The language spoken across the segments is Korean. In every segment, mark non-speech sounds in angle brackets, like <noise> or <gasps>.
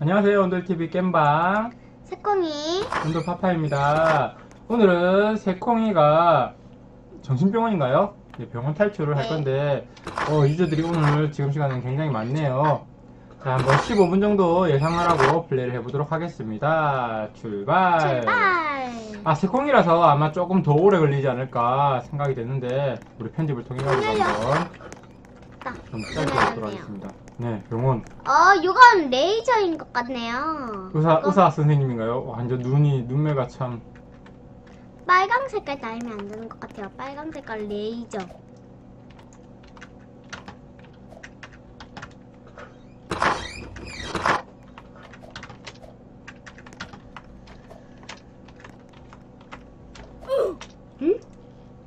안녕하세요. 온돌TV 겜방 새콩이 온돌 파파입니다. 오늘은 새콩이가 정신병원인가요? 네, 병원 탈출을 할 네. 건데 어, 유저들이 오늘 지금 시간은 굉장히 많네요. 자, 한번 15분 정도 예상을 하고 플레이를 해보도록 하겠습니다. 출발! 출발. 아, 새콩이라서 아마 조금 더 오래 걸리지 않을까 생각이 되는데 우리 편집을 통해 가지고. 한번 딱. 좀 짧게. 하도록 하겠습니다. 네, 병원. 어, 이건 레이저인 것 같네요. 의사, 이거 의사 선생님인가요? 완전 눈이, 눈매가 참. 빨강 색깔 닮으면 안 되는 것 같아요. 빨강 색깔 레이저.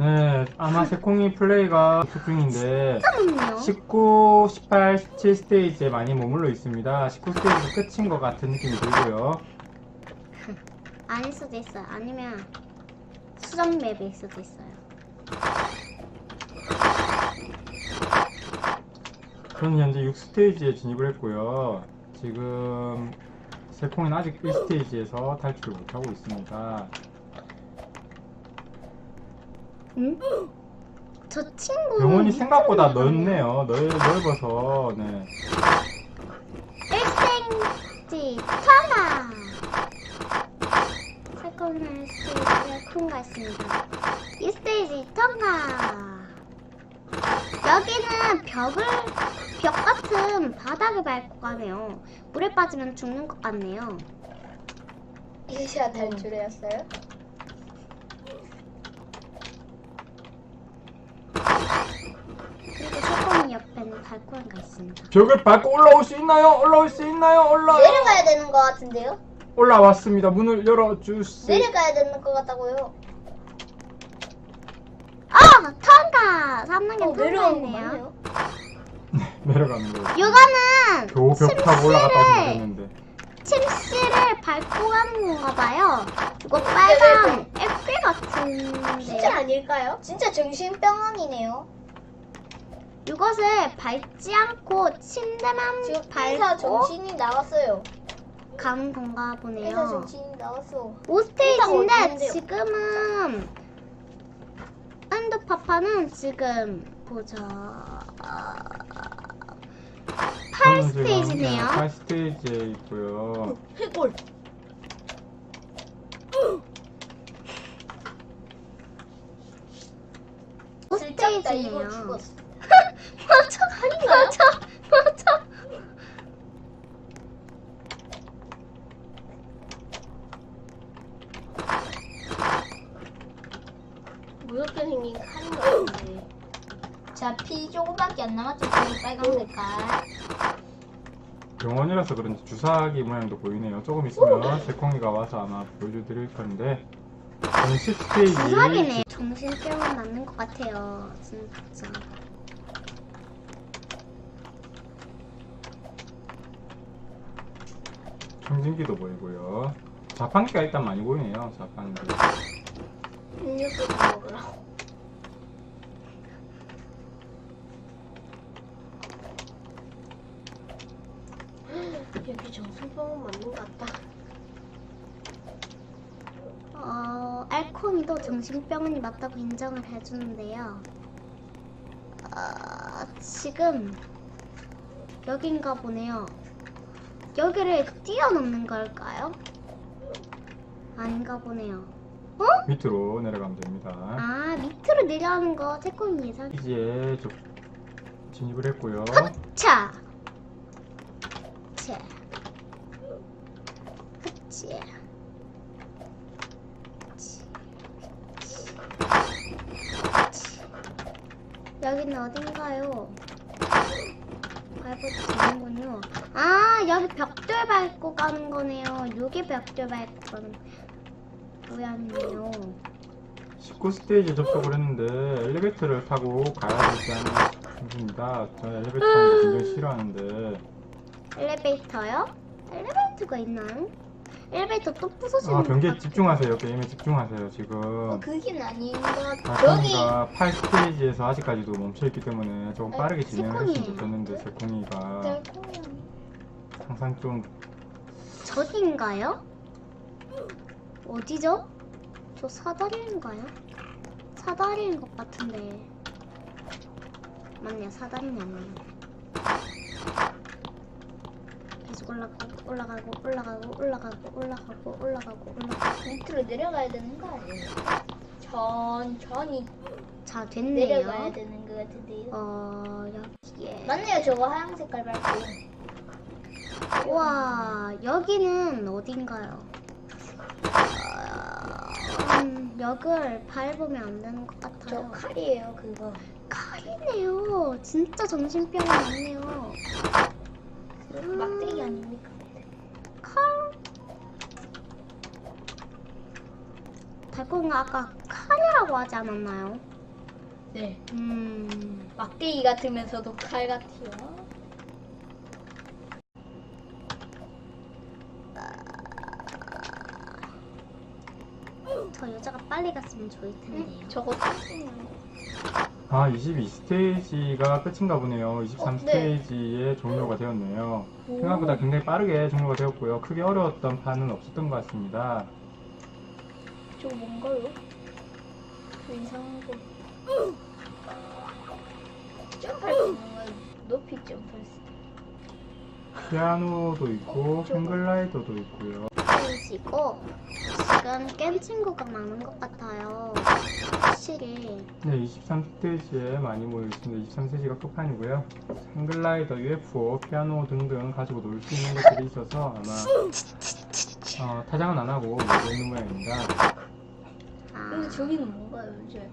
네, 아마 새콩이 플레이가 계속 중인데, 잠깐만요. 19, 18, 17 스테이지에 많이 머물러 있습니다. 19 스테이지 끝인 것 같은 느낌이 들고요. 아닐 수도 있어요. 아니면 수정 맵일 수도 있어요. 저는 현재 6 스테이지에 진입을 했고요. 지금, 새콩이는 아직 1 스테이지에서 탈출을 못하고 있습니다. 응? 저 친구 병원이 생각보다 넓네요. 넓, 넓어서, 네. 1cm 천하 세컨드 스테이지가 큰거 있습니다 이 스테이지 통과 여기는 벽을 벽 같은 바닥을 밟고 가네요 물에 빠지면 죽는 것 같네요 이시야 탈출이었어요? 그리고 옆에는 발코니가 있습니다 벽을 밟고 올라올 수 있나요? 올라올 수 있나요? 올라, 내려가야 되는 것 같은데요? 올라왔습니다. 문을 열어주세요. 내려가야 되는 것 같다고요? 아! 통과! 3단계 어, 거 통과했네요 맞네요? 내려가는 거예요. 이거는 겨우 벽 타고 올라갔다 침실을 오셨는데. 침실을 밟고 가는 건가 봐요. 이거 빨간 애플 같은데. 진짜 아닐까요? 진짜 정신병원이네요. 이것을 밟지 않고 침대만 지금 밟고 정신이 나왔어요. 가는 건가 보네요. 정신이 나왔어. 5스테이지인데 어딘데요? 지금은 엔드파파는 지금 보자. 8 스테이지네요. 8 스테이지에 있고요. <laughs> 해골. <gasps> 오 슬쩍다 이거 스테이지네요. 죽었어. 맞아, 맞아, 맞아. 무섭게 생긴 칼인 것 같은데. 자, 피 조금밖에 안 남았죠? 피 빨간 색깔. 병원이라서 그런지 주사기 모양도 보이네요. 조금 있으면 새콩이가 와서 아마 보여드릴 건데. 저는 10 스테이지. 주사기네. 정신병원 맞는 것 같아요. 진짜. 청진기도 보이고요. 자판기가 일단 많이 보이네요. 자판기. 다 먹으라고. 여기 정신병원 맞는 것 같다. 어, 알코니도 정신병원이 맞다고 인정을 해주는데요. 어, 지금 여긴가 보네요. 여기를 뛰어넘는 걸까요? 아닌가 보네요. 어? 밑으로 내려가면 됩니다. 아, 밑으로 내려가는 거 태권이 예상. 이제 저 진입을 했고요. 차! 차. 그치. 여기는 어딘가요? 밟아도 되는군요. 아, 여기 벽돌 밟고 가는 거네요. 여기 벽돌 밟고 가는 모 양이네요. 19 스테이지 접속을 했는데 엘리베이터를 타고 가야 않나 싶습니다. 저는 엘리베이터 타는 거 굉장히 싫어하는데 엘리베이터요? 엘리베이터가 있나요? 엘리베이터 또 부서지는 아 같아. 집중하세요. 게임에 집중하세요. 지금 어, 그긴 아닌 것 같아. 아, 여기 새콩이가 8 스테이지에서 아직까지도 멈춰있기 때문에 조금 아, 빠르게 진행을 했으면 새콩이에요. 좋겠는데 새콩이가 달콤한 항상 좀 저기인가요? 어디죠? 저 사다리인가요? 사다리인 것 같은데. 맞네요, 사다리는 아니에요. 계속 올라가고, 올라가고, 올라가고, 올라가고, 올라가고, 올라가고, 올라가고. 밑으로 내려가야 되는 거 아니에요? 천천히 자, 됐네요. 내려가야 되는 거 같은데요. 어, 여기에. 맞네요. 저거 하얀 색깔 밟고. 우와, 여기는 어딘가요? 어, 음, 역을 밟으면 안 되는 것저 같아요. 칼이에요. 그거. 칼이네요. 진짜 정신병이 많네요. 음, 막대기 아닙니까? 칼. 달콤가 아까 칼이라고 하지 않았나요? 네. 음, 막대기 같으면서도 칼 같아요. 저 여자가 빨리 갔으면 좋을 텐데요. 저거 탔어요. 아, 22스테이지가 끝인가 보네요. 23스테이지에 네. 종료가 되었네요. 생각보다 굉장히 빠르게 종료가 되었고요. 크게 어려웠던 판은 없었던 것 같습니다. 저거 뭔가요? 저 이상한 거. 점프할 수 있는 거 높이 점프할 수 있다. 피아노도 있고, 팬글라이더도 있고요. 보이시고 지금 깬 친구가 많은 것 같아요. 확실히 네, 23스테이지에 많이 모여있습니다. 23스테이지가 끝판이고요. 팬글라이더, UFO, 피아노 등등 가지고 놀 수 있는 것들이 있어서 아마 어, 타장은 안 하고 모여 있는 모양입니다. 아, 근데 저기는 뭔가요, 이제?